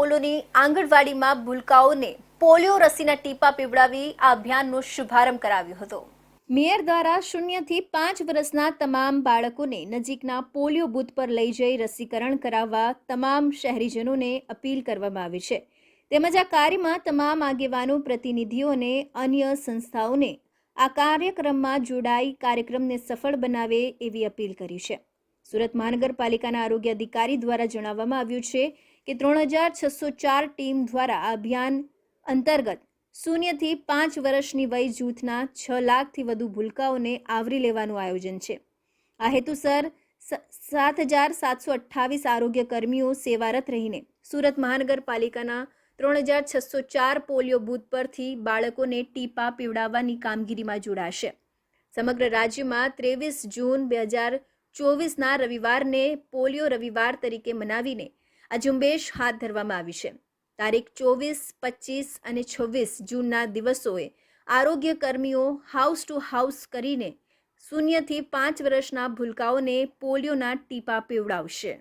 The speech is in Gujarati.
અપોલોની આંગણવાડીમાં ભૂલકાઓને પોલિયો રસીના ટીપા પીવડાવી આ અભિયાનનો શુભારંભ કરાવ્યો હતો. મેયર દ્વારા શૂન્યથી પાંચ વર્ષના તમામ બાળકોને નજીકના પોલિયો બૂથ પર લઈ જઈ રસીકરણ કરાવવા તમામ શહેરીજનોને અપીલ કરવામાં આવી છે. તેમજ આ કાર્યમાં તમામ આગેવાનો પ્રતિનિધિઓને અન્ય સંસ્થાઓને આ કાર્યક્રમમાં જોડાઈ કાર્યક્રમને સફળ બનાવે એવી અપીલ કરી છે. સુરત મહાનગરપાલિકાના આરોગ્ય અધિકારી દ્વારા જણાવવામાં આવ્યું છે કે ત્રણ હજાર છસો ચાર ટીમ દ્વારા આ અભિયાન અંતર્ગત શૂન્યથી પાંચ વર્ષની વય જૂથના છ લાખથી વધુ ભૂલકાઓને આવરી લેવાનું આયોજન છે. આ હેતુસર સાત હજાર સાતસો અઠ્ઠાવીસ આરોગ્ય કર્મીઓ સેવારત રહીને સુરત મહાનગરપાલિકાના ત્રણ હજાર છસો ચાર પોલિયો બૂથ પરથી બાળકોને ટીપા પીવડાવવાની કામગીરીમાં જોડાશે. સમગ્ર રાજ્યમાં ત્રેવીસ જૂન બે હજાર ચોવીસના રવિવારને પોલિયો રવિવાર તરીકે મનાવીને આ ઝુંબેશ હાથ ધરવામાં આવી છે. તારીખ ચોવીસ, પચીસ અને છવ્વીસ જૂનના દિવસોએ આરોગ્ય કર્મીઓ હાઉસ ટુ હાઉસ કરીને શૂન્યથી પાંચ વર્ષના ભૂલકાઓને પોલિયોના ટીપા પીવડાવશે.